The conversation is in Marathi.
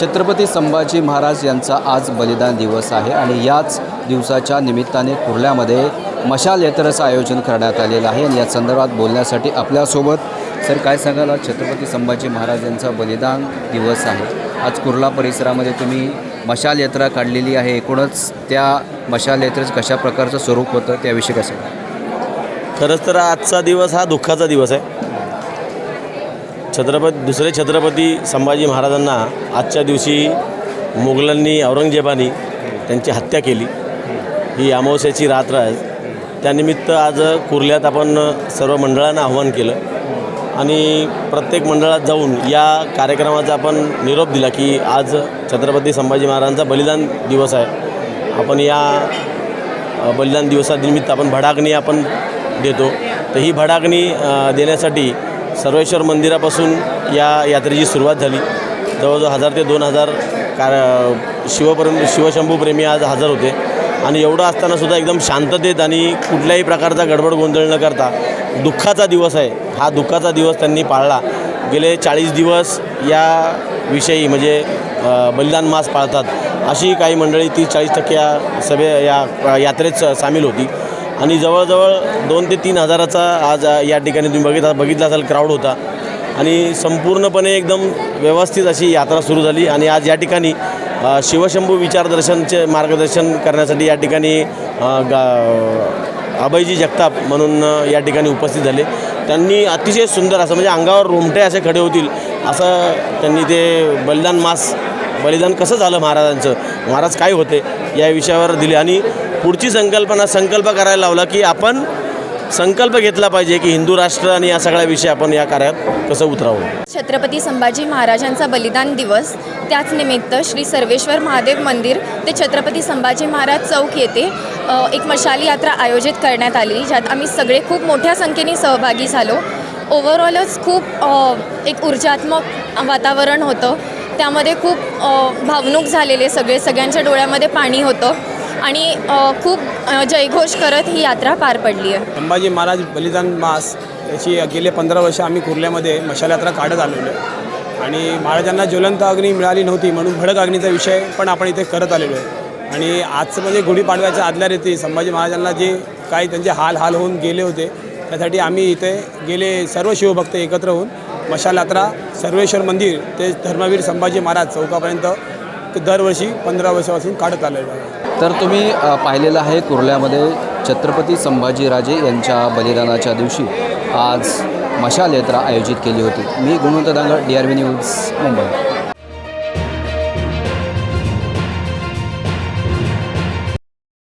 छत्रपती संभाजी महाराज यांचा आज बलिदान दिवस आहे आणि याच दिवसाच्या निमित्ताने कुर्ल्यामध्ये मशाल यात्रेचं आयोजन करण्यात आलेलं आहे. आणि या संदर्भात बोलण्यासाठी आपल्यासोबत सर काय सांगाल? आज छत्रपती संभाजी महाराज यांचा बलिदान दिवस आहे. आज कुर्ला परिसरामध्ये तुम्ही मशाल यात्रा काढलेली आहे. एकूणच त्या मशाल यात्रेचं कशा प्रकारचं स्वरूप होतं? त्याविषयी कसं खरंच तर आजचा दिवस हा दुःखाचा दिवस आहे. छत्रपती दुसरे छत्रपती संभाजी महाराजांना आजच्या दिवशी मुघलांनी औरंगजेबानी त्यांची हत्या केली. ही अमावस्याची रात्र आहे. त्यानिमित्त आज कुर्ल्यात आपण सर्व मंडळांना आव्हान केलं. आणि प्रत्येक मंडळात जाऊन या कार्यक्रमाचा आपण निरोप दिला की आज छत्रपती संभाजी महाराजांचा बलिदान दिवस आहे. आपण या बलिदान दिवसानिमित्त आपण भडागणी आपण देतो. तर ही भडागणी देण्यासाठी सर्वेश्वर मंदिरापासून या यात्रेची सुरुवात झाली. जवळजवळ हजार ते दोन हजार कार शिवप्रेम शिवशंभूप्रेमी आज हजर होते. आणि एवढं असतानासुद्धा एकदम शांततेत आणि कुठल्याही प्रकारचा गडबड गोंधळ न करता दुःखाचा दिवस आहे. हा दुःखाचा दिवस त्यांनी पाळला. गेले चाळीस दिवस या विषयी म्हणजे बलिदान मास पाळतात अशी काही मंडळी तीस चाळीस टक्के या सभे या यात्रेत सामील होती. आणि जवळजवळ दोन ते तीन हजाराचा आज या ठिकाणी तुम्ही बघितला बघितला असाल क्राऊड होता. आणि संपूर्णपणे एकदम व्यवस्थित अशी यात्रा सुरू झाली. आणि आज या ठिकाणी शिवशंभू विचारदर्शनचे मार्गदर्शन करण्यासाठी या ठिकाणी गा अभयजी जगताप म्हणून या ठिकाणी उपस्थित झाले. त्यांनी अतिशय सुंदर असं म्हणजे अंगावर रोमटे असे खडे होतील असं त्यांनी ते बलिदान मास बलिदान कसं झालं महाराजांचं? महाराज काय होते? या विषयावर दिले. आणि पुढची संकल्पना संकल्प करायला लावला की आपण संकल्प घेतला पाहिजे की हिंदू राष्ट्र आणि या सगळ्या विषय आपण या कार्यात कसं उतरावं. छत्रपती संभाजी महाराजांचा बलिदान दिवस त्याच निमित्त श्री सर्वेश्वर महादेव मंदिर ते छत्रपती संभाजी महाराज चौक येथे एक मशाली यात्रा आयोजित करण्यात आली ज्यात आम्ही सगळे खूप मोठ्या संख्येने सहभागी झालो. ओव्हरऑलच खूप एक ऊर्जात्मक वातावरण होतं. त्यामध्ये खूप अ, भावणूक झालेले सगळे सगळ्यांच्या डोळ्यामध्ये पाणी होतं. आणि खूप जयघोष करत ही यात्रा पार पडली आहे. संभाजी महाराज बलिदान मास याची गेले पंधरा वर्ष आम्ही कुर्ल्यामध्ये मशाल यात्रा काढत आलेलो आहे. आणि महाराजांना ज्वलंत अग्नी मिळाली नव्हती म्हणून भडक अग्नीचा विषय पण आपण इथे करत आलेलो आहे. आणि आजचं म्हणजे गुढीपाडव्याच्या आदल्या रेती संभाजी महाराजांना जे काही त्यांचे हाल हाल होऊन गेले होते त्यासाठी आम्ही इथे गेले सर्व शिवभक्त एकत्र होऊन मशाल यात्रा सर्वेश्वर मंदिर ते धर्मवीर संभाजी महाराज चौकापर्यंत दरवर्षी पंधरा वर्षापासून काढत आलेलो आहे. तर तुम्ही पाहिलेलं आहे कुर्ल्यामध्ये छत्रपती संभाजीराजे यांच्या बलिदानाच्या दिवशी आज मशाल यात्रा आयोजित केली होती. मी Gunwant Dangad D R V news Mumbai.